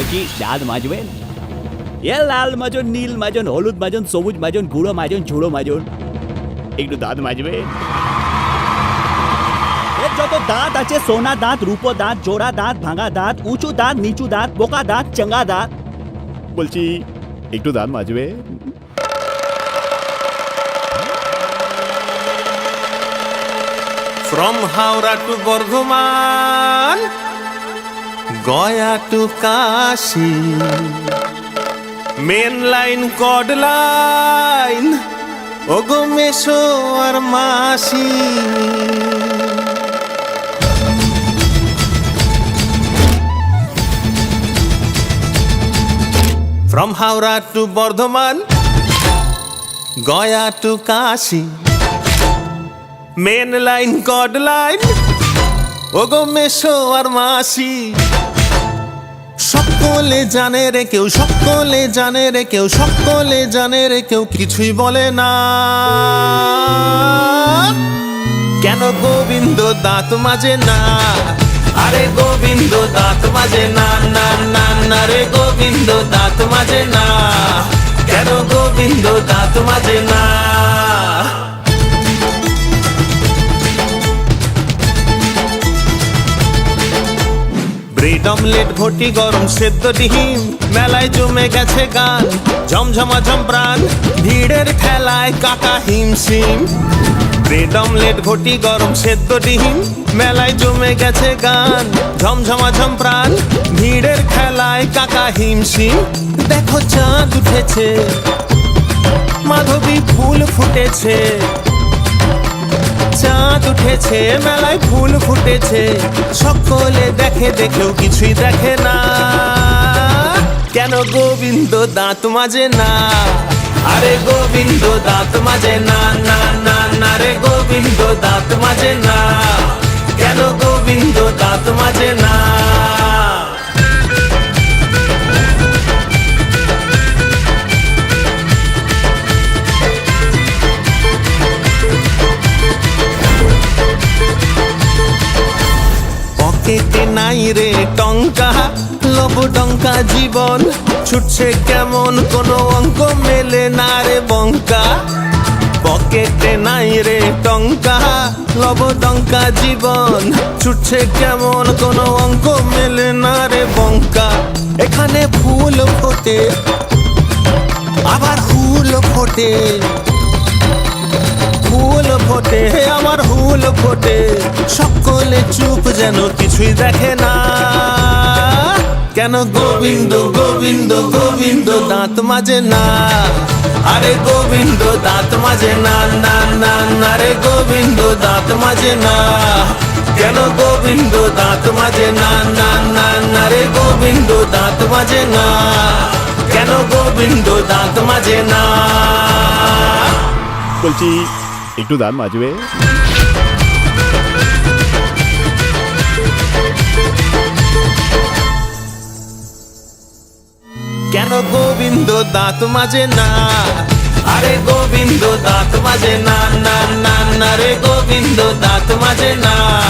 বলছি দাঁত মাজবেন এ লাল মাজন নীল মাজন হলুদ মাজন সবুজ মাজন গুঁড়ো মাজন ঝুড়ো মাজন একটু দাঁত মাজবেন এর যত দাঁত আছে সোনা দাঁত রূপো দাঁত জোড়া দাঁত ভাঙা দাঁত উঁচু দাঁত নিচু দাঁত বোকা দাঁত চাঙ্গা দাঁত বলছি একটু দাঁত মাজবে From Howrah to Bardhaman, Gaya to Kashi, main line, cod line, ওগো মেশো আর মাসি From Howrah to Bardhaman, Gaya to Kashi. Main line code line ওগো মেশো আর মাসি সকলে জানে রে কেউ, সকলে জানে রে কেউ, সকলে জানে রে কেউ কিছুই বলে না। কেন গোবিন্দ দাঁত মাঝে না? আরে গোবিন্দ দাঁত মাঝে না না না না রে গোবিন্দ দাঁত মাঝে না। কেন গোবিন্দ দাঁত মাঝে না? ব্রেড অমলেট ঘটি গরম সেদ্ধ ডিম। মেলায় জমে গেছে গান ঝমঝমা ঝম প্রাণ। ভিড়ের ঠেলায় কাকা হিমশিম। ব্রেড অমলেট ঘটি গরম সেদ্ধ ডিম, মেলায় জমে গেছে গান ঝমঝমা ঝম প্রাণ। ভিড়ের খেলায় কাকা হিমশিম। দেখো চাঁদ উঠেছে, মাধবী ফুল ফুটেছে। চাঁদ উঠেছে, মেলায় ফুল ফুটেছে সকলে দেখে দেখেও কিছুই দেখে না। কেন গোবিন্দ দাঁত মাঝে না? আরে গোবিন্দ দাঁত মাঝে না না না না রে গোবিন্দ দাঁত মাঝে না। কেন গোবিন্দ দাঁত মাঝে না? নাই রে টঙ্কা লব টঙ্কা জীবন। ছুটছে কেমন কোনো অঙ্ক মেলে না রে বঙ্কা। পকেটে নাই রে টঙ্কা লব টঙ্কা জীবন। ছুটছে কেমন কোনো অঙ্ক মেলে না রে বঙ্কা। এখানে ফুল ফোটে, আবার হুল ফোটে। ফুল ফোটে আমার হুল ফোটে। সকলে চুপ যেন কিছুই দেখে না। কেন গোবিন্দ গোবিন্দ গোবিন্দ দাঁত মাজে না? আরে গোবিন্দ দাঁত মাজে না না না না রে গোবিন্দ দাঁত মাজে না। কেন গোবিন্দ দাঁত মাজে না না না না রে গোবিন্দ দাঁত মাজে না? কেন গোবিন্দ দাঁত মাজে না? বলছি, একটু দাঁত মাজবে? কেন গোবিন্দ দাঁত মাঝে না? আরে গোবিন্দ দাঁত মাঝে না না না রে গোবিন্দ দাঁত মাঝে না।